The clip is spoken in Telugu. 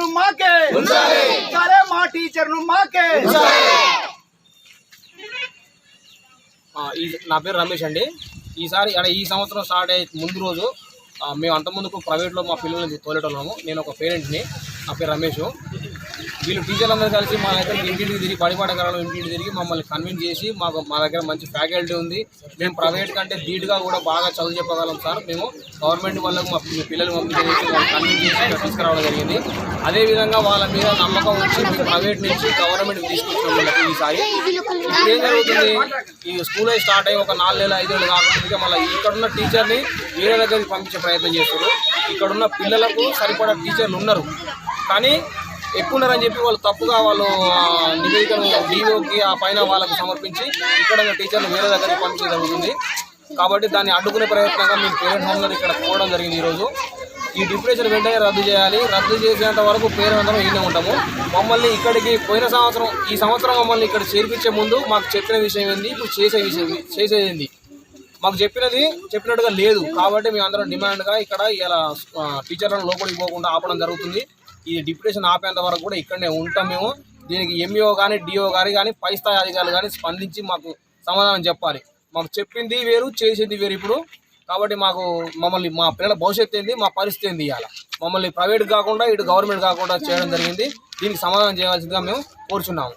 టీచర్ను మాకే. సరే మా టీచర్ను మాకే. ఆ, ఈ నా పేరు రమేష్ అండి. ఈసారి అంటే ఈ సంవత్సరం స్టార్ట్ అయ్యే ముందు రోజు మేము అంత ముందుకు ప్రైవేట్లో మా పిల్లల్ని తోలేటోళ్ళము. నేను ఒక పేరెంట్ని నా పేరు రమేష్. వీళ్ళు టీచర్లందరూ కలిసి మా దగ్గర ఇంటింటికి తిరిగి పడిపాటకాలను ఇంటింటికి తిరిగి మమ్మల్ని కన్విన్స్ చేసి మాకు మా దగ్గర మంచి ఫ్యాకల్టీ ఉంది. మేము ప్రైవేట్ కంటే ధీటుగా కూడా బాగా చదువు చెప్పగలం సార్. మేము గవర్నమెంట్ వాళ్ళకు మా పిల్లలు పంపించేసి కన్విన్స్ చేసి తీసుకురావడం జరిగింది. అదేవిధంగా వాళ్ళ మీద నమ్మకం వచ్చి ప్రైవేట్ నుంచి గవర్నమెంట్కి తీసుకొచ్చినాం ఈసారి. ఇప్పుడు ఏం జరుగుతుంది? ఈ స్కూల్ స్టార్ట్ అయ్యి ఒక నాలుగు నెలలు ఐదు నెలలు కాకుండా మళ్ళీ ఇక్కడున్న టీచర్ని వేరే దగ్గరికి పంపించే ప్రయత్నం చేస్తారు ఇక్కడున్న పిల్లలకు సరిపడా టీచర్లు ఉన్నారు. కానీ ఎక్కున్నారని చెప్పి వాళ్ళు తప్పుగా వాళ్ళు ఆ, నివేదికను డీఓకి ఆ పైన వాళ్ళకు సమర్పించి ఇక్కడ టీచర్లు వేరే దగ్గరికి పంపించడం జరుగుతుంది కాబట్టి దాన్ని అడ్డుకునే ప్రయత్నంగా మీ పేరెంట్ హోమ్లో ఇక్కడ పోవడం జరిగింది ఈరోజు. ఈ డిప్రెషన్ వెంటనే రద్దు చేయాలి. రద్దు చేసేంత వరకు పేరెంట్ అందరం ఈయనే ఉంటాము. మమ్మల్ని ఇక్కడికి పోయిన సంవత్సరం ఈ సంవత్సరం మమ్మల్ని ఇక్కడ చేర్పించే ముందు మాకు చెప్పిన విషయం ఏంది? ఇప్పుడు చేసే విషయం చేసేది మాకు చెప్పినది చెప్పినట్టుగా లేదు. కాబట్టి మేము అందరం డిమాండ్గా ఇక్కడ ఇలా టీచర్లను లోపలికి పోకుండా ఆపడం జరుగుతుంది. ఈ డిప్యుటేషన్ ఆపేంత వరకు కూడా ఇక్కడనే ఉంటాం మేము. దీనికి ఎంఈఓ కానీ డిఓ గారి కానీ పై స్థాయి అధికారులు కానీ స్పందించి మాకు సమాధానం చెప్పాలి. మాకు చెప్పింది వేరు చేసింది వేరు ఇప్పుడు. కాబట్టి మాకు మమ్మల్ని మా పిల్లల భవిష్యత్తు ఏంది మా పరిస్థితి ఏంది ఇవాళ మమ్మల్ని ప్రైవేట్ కాకుండా ఇటు గవర్నమెంట్ కాకుండా చేయడం జరిగింది. దీనికి సమాధానం చేయవలసిందిగా మేము కోరుచున్నాము.